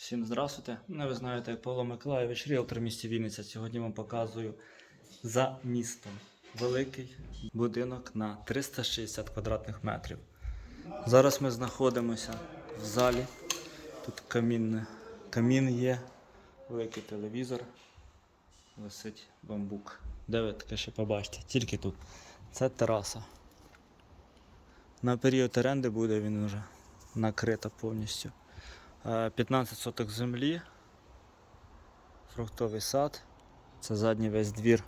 Всім здравствуйте. Ну, ви знаєте, Павло Миколаєвич, ріелтор місті Вінниця. Сьогодні вам показую за містом великий будинок на 360 квадратних метрів. Зараз ми знаходимося в залі. Тут камін, камін є, великий телевізор, висить бамбук. Де ви таке ще побачите? Тільки тут. Це тераса. На період оренди буде він вже накрита повністю. Е, 15 соток землі, фруктовий сад, це задній весь двір.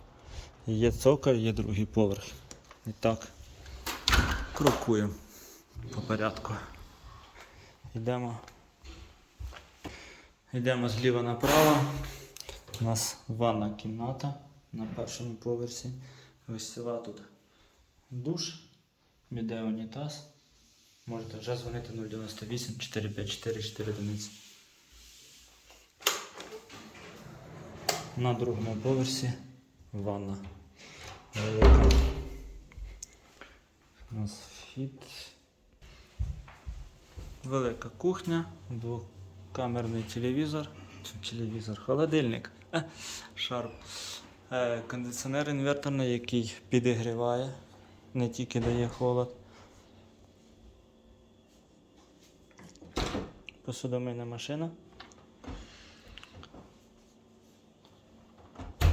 Є цоколь, є другий поверх. І так, крокуємо по порядку. Йдемо. Йдемо зліва направо. У нас ванна кімната на першому поверсі. Гостєва тут душ, біде унітаз. Можете вже дзвонити 098 454 4. На другому поверсі ванна. Велика. У нас вхід. Велика кухня, двокамерний телевізор. Телевізор, холодильник. Е, Шарп. Е, Кондиціонер інверторний, який підігріває, не тільки дає холод. Посудомийна машина.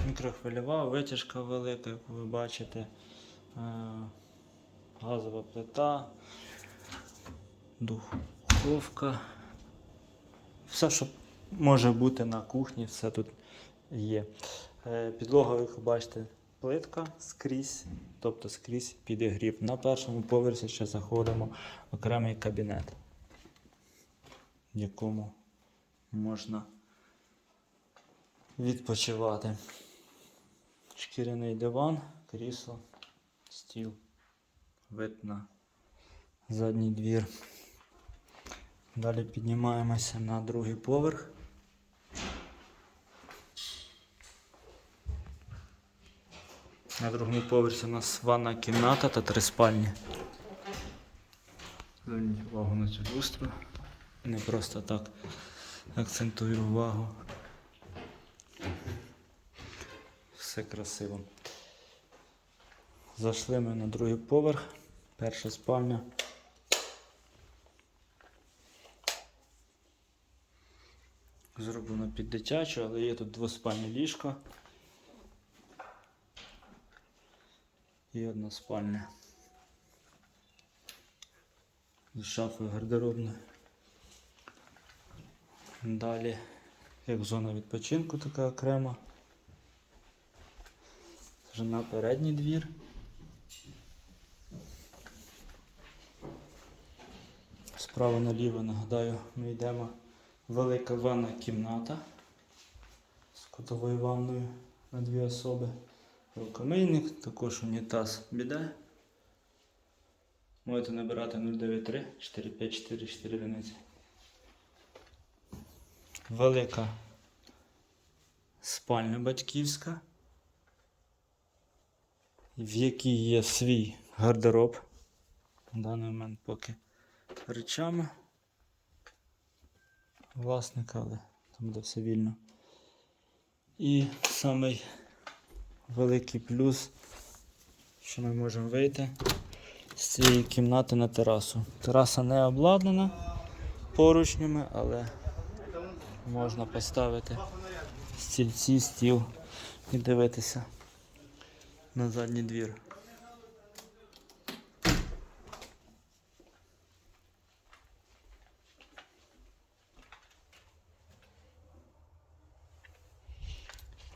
Мікрохвильова, витяжка велика, як ви бачите, Е, газова плита, духовка. Все, що може бути на кухні, все тут є. Е, Підлога, як ви бачите, плитка скрізь, тобто скрізь підігрів. На першому поверсі ще заходимо в окремий кабінет в якому можна відпочивати. Шкіряний диван, крісло, стіл, вид на задній двір. Далі піднімаємося на другий поверх. На другому поверсі у нас ванна кімната та три спальні. Зверніть увагу на цю люстру. Не просто так акцентую увагу. Все красиво. Зайшли ми на другий поверх. Перша спальня. Зроблено під дитячу, але є тут двоспальне ліжко. І одна спальня. З шафою гардеробною. Далі, як зона відпочинку така окрема. Вже на передній двір. Справа наліво, нагадаю, ми йдемо велика ванна кімната з котовою ванною на дві особи. Рукомийник, також унітаз біде. Можете набирати 093 454 4 одиниці велика спальня батьківська, в якій є свій гардероб. На даний момент поки речами власника, але там буде все вільно. І самий великий плюс, що ми можемо вийти з цієї кімнати на терасу. Тераса не обладнана поручнями, але можна поставити стільці, стіл і дивитися на задній двір.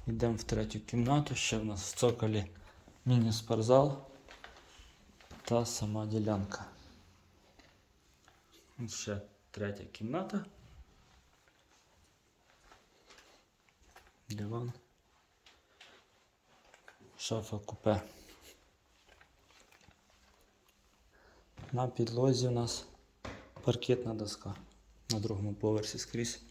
Йдемо в третю кімнату, ще в нас в цоколі міні-спортзал та сама ділянка. Ще третя кімната. Диван. Шафа купе. На підлозі у нас паркетна доска на другому поверсі скрізь.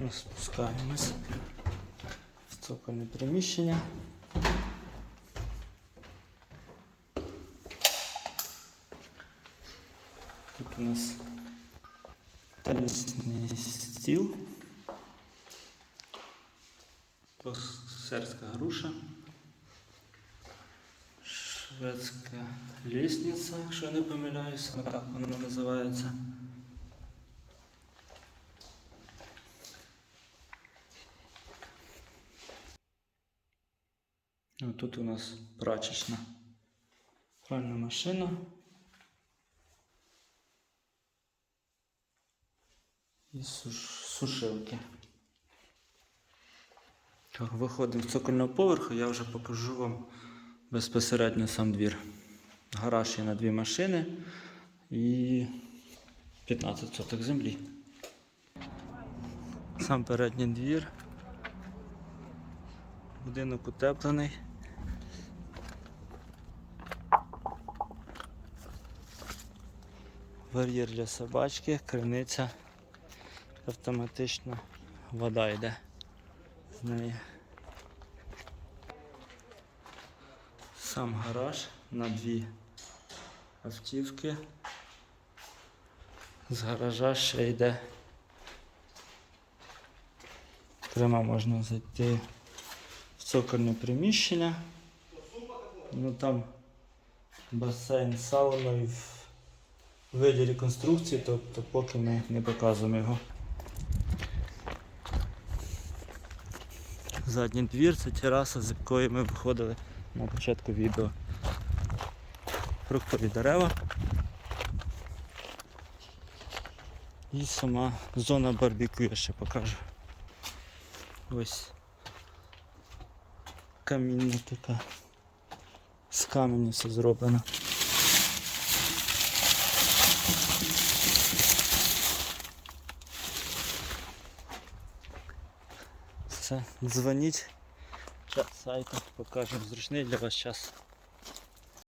Ми спускаємось в Цокольне приміщення. У нас тенісний стіл. Серська груша. Шведська лестниця, якщо я не помиляюся, так вона називається. Тут у нас прачечна пральна машина. І суш... сушилки. Так, виходимо з цокольного поверху, я вже покажу вам безпосередньо сам двір. Гараж є на дві машини і 15 соток землі. Сам передній двір. Будинок утеплений. Вольєр для собачки, криниця. Автоматично вода йде з неї. Сам гараж на дві автівки. З гаража ще йде. Прямо можна зайти в цокольне приміщення. Ну там басейн сауною в виді реконструкції, тобто поки ми не показуємо його. Задній двір це тераса, з якої ми виходили на початку відео. Фруктові дерева. І сама зона барбекю я ще покажу. Ось каміння така. З каменю все зроблено. Все, дзвоніть. Час сайту покажемо зручний для вас час.